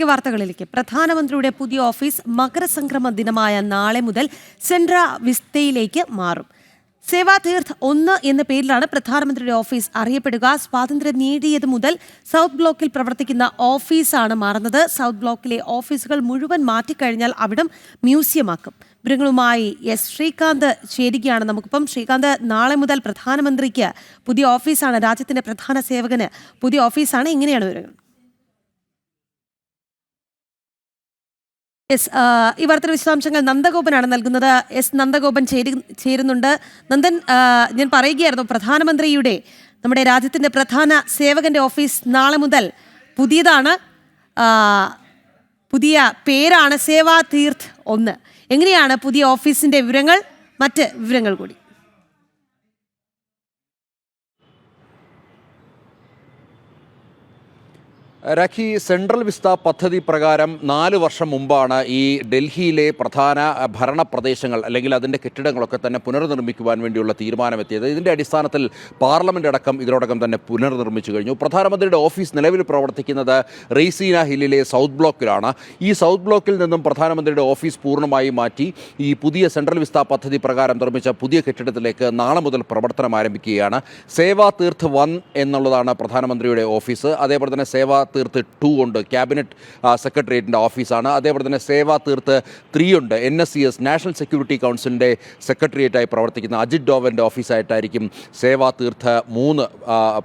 ഈ വാർത്തകളിലേക്ക്. പ്രധാനമന്ത്രിയുടെ പുതിയ ഓഫീസ് മകരസംക്രമ ദിനമായ നാളെ മുതൽ സെൻട്ര വിസ്തയിലേക്ക് മാറും. സേവാ തീർത്ത് ഒന്ന് എന്ന പേരിലാണ് പ്രധാനമന്ത്രിയുടെ ഓഫീസ് അറിയപ്പെടുക. സ്വാതന്ത്ര്യം നേടിയത് മുതൽ സൗത്ത് ബ്ലോക്കിൽ പ്രവർത്തിക്കുന്ന ഓഫീസാണ് മാറുന്നത്. സൗത്ത് ബ്ലോക്കിലെ ഓഫീസുകൾ മുഴുവൻ മാറ്റിക്കഴിഞ്ഞാൽ അവിടം മ്യൂസിയമാക്കും. വിവരങ്ങളുമായി എസ് ശ്രീകാന്ത് ചേരുകയാണ് നമുക്കിപ്പം. ശ്രീകാന്ത് നാളെ മുതൽ പ്രധാനമന്ത്രിക്ക് പുതിയ ഓഫീസാണ്. രാജ്യത്തിന്റെ പ്രധാന സേവകന് പുതിയ ഓഫീസാണ്. എങ്ങനെയാണ് വിവരങ്ങൾ. എസ് ഈ വാർത്തയുടെ വിശദാംശങ്ങൾ നന്ദഗോപനാണ് നൽകുന്നത്. എസ് നന്ദഗോപൻ ചേരു ചേരുന്നുണ്ട്. നന്ദൻ ഞാൻ പറയുകയായിരുന്നു പ്രധാനമന്ത്രിയുടെ നമ്മുടെ രാജ്യത്തിന്റെ പ്രധാന സേവകന്റെ ഓഫീസ് നാളെ മുതൽ പുതിയതാണ്. പുതിയ പേരാണ് സേവാ തീർത്ത് ഒന്ന്. എങ്ങനെയാണ് പുതിയ ഓഫീസിന്റെ വിവരങ്ങൾ? മറ്റ് വിവരങ്ങൾ കൂടി. രഖി സെൻട്രൽ വിസ്ത പദ്ധതി പ്രകാരം നാല് വർഷം മുമ്പാണ് ഈ ഡൽഹിയിലെ പ്രധാന ഭരണ പ്രദേശങ്ങൾ അല്ലെങ്കിൽ അതിന്റെ കെട്ടിടങ്ങളൊക്കെ തന്നെ പുനർനിർമ്മിക്കുവാൻ വേണ്ടിയുള്ള തീരുമാനമെത്തിയത്. ഇതിന്റെ അടിസ്ഥാനത്തിൽ പാർലമെന്റ് അടക്കം ഇതിനോടകം തന്നെ പുനർനിർമ്മിച്ചു കഴിഞ്ഞു. പ്രധാനമന്ത്രിയുടെ ഓഫീസ് നിലവിൽ പ്രവർത്തിക്കുന്നത് റെയ്സീന ഹില്ലിലെ സൗത്ത് ബ്ലോക്കിലാണ്. ഈ സൗത്ത് ബ്ലോക്കിൽ നിന്നും പ്രധാനമന്ത്രിയുടെ ഓഫീസ് പൂർണമായി മാറ്റി ഈ പുതിയ സെൻട്രൽ വിസ്ത പദ്ധതി പ്രകാരം നിർമ്മിച്ച പുതിയ കെട്ടിടത്തിലേക്ക് നാളെ മുതൽ പ്രവർത്തനം ആരംഭിക്കുകയാണ്. സേവാ തീർത്ത് വൺ എന്നുള്ളതാണ് പ്രധാനമന്ത്രിയുടെ ഓഫീസ്. അതേപോലെ തന്നെ സേവാ തീർത്ത് ടു ഉണ്ട്. ക്യാബിനറ്റ് സെക്രട്ടേറിയറ്റിന്റെ ഓഫീസാണ്. അതേപോലെ തന്നെ സേവാ തീർത്ത് ത്രീ ഉണ്ട്. N S C S national security കൗൺസിലിന്റെ സെക്രട്ടേറിയറ്റായി പ്രവർത്തിക്കുന്ന അജിത് ഡോവന്റെ ഓഫീസായിട്ടായിരിക്കും സേവാ തീർത്ത് മൂന്ന്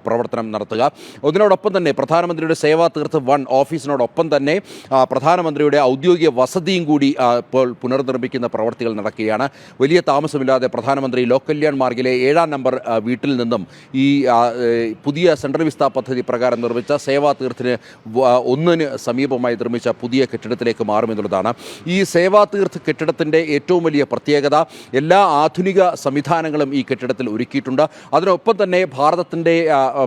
പ്രവർത്തനം നടത്തുക. അതിനോടൊപ്പം തന്നെ പ്രധാനമന്ത്രിയുടെ സേവാ തീർത്ത് വൺ ഓഫീസിനോടൊപ്പം തന്നെ പ്രധാനമന്ത്രിയുടെ ഔദ്യോഗിക വസതിയും കൂടി ഇപ്പോൾ പുനർനിർമ്മിക്കുന്ന പ്രവർത്തികൾ നടക്കുകയാണ്. വലിയ താമസമില്ലാതെ പ്രധാനമന്ത്രി ലോക് കല്യാൺ മാർഗിലെ ഏഴാം നമ്പർ വീട്ടിൽ നിന്നും ഈ പുതിയ സെൻട്രൽ വിസ്ത പദ്ധതി പ്രകാരം നിർമ്മിച്ച സേവാ തീർത്തിന് ഒന്നിന് സമീപമായി നിർമ്മിച്ച പുതിയ കെട്ടിടത്തിലേക്ക് മാറുമെന്നുള്ളതാണ്. ഈ സേവാ തീർത്ത് കെട്ടിടത്തിന്റെ ഏറ്റവും വലിയ പ്രത്യേകത. എല്ലാ ആധുനിക സംവിധാനങ്ങളും ഈ കെട്ടിടത്തിൽ ഒരുക്കിയിട്ടുണ്ട്. അതിനൊപ്പം തന്നെ ഭാരതത്തിന്റെ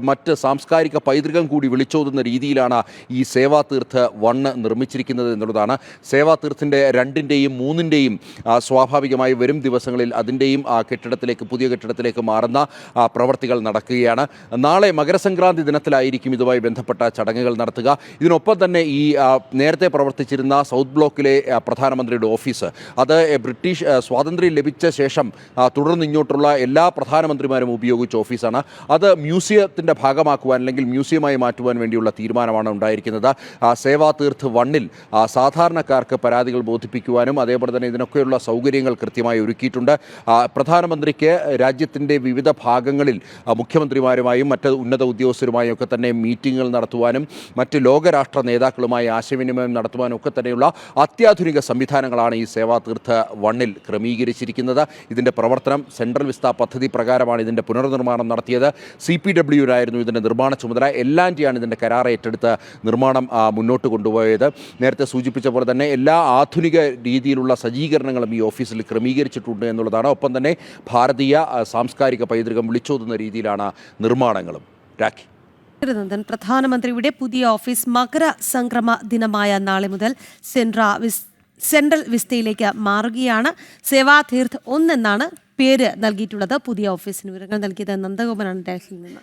മറ്റ് സാംസ്കാരിക പൈതൃകം കൂടി വിളിച്ചോതുന്ന രീതിയിലാണ് ഈ സേവാ തീർത്ത് വണ്ണ് നിർമ്മിച്ചിരിക്കുന്നത് എന്നുള്ളതാണ്. സേവാ തീർത്തിന്റെ രണ്ടിന്റെയും മൂന്നിന്റെയും സ്വാഭാവികമായി വരും ദിവസങ്ങളിൽ അതിന്റെയും ആ കെട്ടിടത്തിലേക്ക് പുതിയ കെട്ടിടത്തിലേക്ക് മാറുന്ന പ്രവർത്തികൾ നടക്കുകയാണ്. നാളെ മകരസംക്രാന്തി ദിനത്തിലായിരിക്കും ഇതുമായി ബന്ധപ്പെട്ട ചടങ്ങുകൾ നടത്തുക. ഇതിനൊപ്പം തന്നെ ഈ നേരത്തെ പ്രവർത്തിച്ചിരുന്ന സൗത്ത് ബ്ലോക്കിലെ പ്രധാനമന്ത്രിയുടെ ഓഫീസ് അത് ബ്രിട്ടീഷ് സ്വാതന്ത്ര്യം ലഭിച്ച ശേഷം തുടർന്ന് ഇങ്ങോട്ടുള്ള എല്ലാ പ്രധാനമന്ത്രിമാരും ഉപയോഗിച്ച ഓഫീസാണ്. അത് മ്യൂസിയത്തിന്റെ ഭാഗമാക്കുവാൻ അല്ലെങ്കിൽ മ്യൂസിയമായി മാറ്റുവാൻ വേണ്ടിയുള്ള തീരുമാനമാണ് ഉണ്ടായിരിക്കുന്നത്. സേവാ തീർത്ത് വണ്ണിൽ സാധാരണക്കാർക്ക് പരാതികൾ ബോധിപ്പിക്കുവാനും അതേപോലെ തന്നെ ഇതിനൊക്കെയുള്ള സൗകര്യങ്ങൾ കൃത്യമായി ഒരുക്കിയിട്ടുണ്ട്. പ്രധാനമന്ത്രിക്ക് രാജ്യത്തിന്റെ വിവിധ ഭാഗങ്ങളിൽ മുഖ്യമന്ത്രിമാരുമായും മറ്റ് ഉന്നത ഉദ്യോഗസ്ഥരുമായും ഒക്കെ തന്നെ മീറ്റിങ്ങുകൾ നടത്തുവാനും മറ്റ് ലോകരാഷ്ട്ര നേതാക്കളുമായി ആശയവിനിമയം നടത്തുവാനും ഒക്കെ തന്നെയുള്ള അത്യാധുനിക സംവിധാനങ്ങളാണ് ഈ സേവാ തീർത്ഥ വണ്ണിൽ ക്രമീകരിച്ചിരിക്കുന്നത്. ഇതിന്റെ പ്രവർത്തനം സെൻട്രൽ വിസ്ത പദ്ധതി പ്രകാരമാണ് ഇതിന്റെ പുനർനിർമ്മാണം നടത്തിയത്. സി പി ഡബ്ല്യുവിനായിരുന്നു ഇതിന്റെ നിർമ്മാണ ചുമതല. എല്ലാന്റെയാണ് ഇതിന്റെ കരാർ ഏറ്റെടുത്ത് നിർമ്മാണം മുന്നോട്ട് കൊണ്ടുപോയത്. നേരത്തെ സൂചിപ്പിച്ച പോലെ തന്നെ എല്ലാ ആധുനിക രീതിയിലുള്ള സജ്ജീകരണങ്ങളും ഈ ഓഫീസിൽ ക്രമീകരിച്ചിട്ടുണ്ട് എന്നുള്ളതാണ്. ഒപ്പം തന്നെ ഭാരതീയ സാംസ്കാരിക പൈതൃകം വിളിച്ചോതുന്ന രീതിയിലാണ് നിർമ്മാണങ്ങളും. രാഖി. തിരുനന്ദൻ പ്രധാനമന്ത്രിയുടെ പുതിയ ഓഫീസ് മകര സംക്രമ ദിനമായ നാളെ മുതൽ സെൻട്ര സെൻട്രൽ വിസ്തയിലേക്ക് മാറുകയാണ്. സേവാ തീർത്ഥ് ഒന്നെന്നാണ് പേര് നൽകിയിട്ടുള്ളത്. പുതിയ ഓഫീസിന് വിവരങ്ങൾ നൽകിയത് നന്ദഗോപനാണ് ഡൽഹിയിൽ നിന്ന്.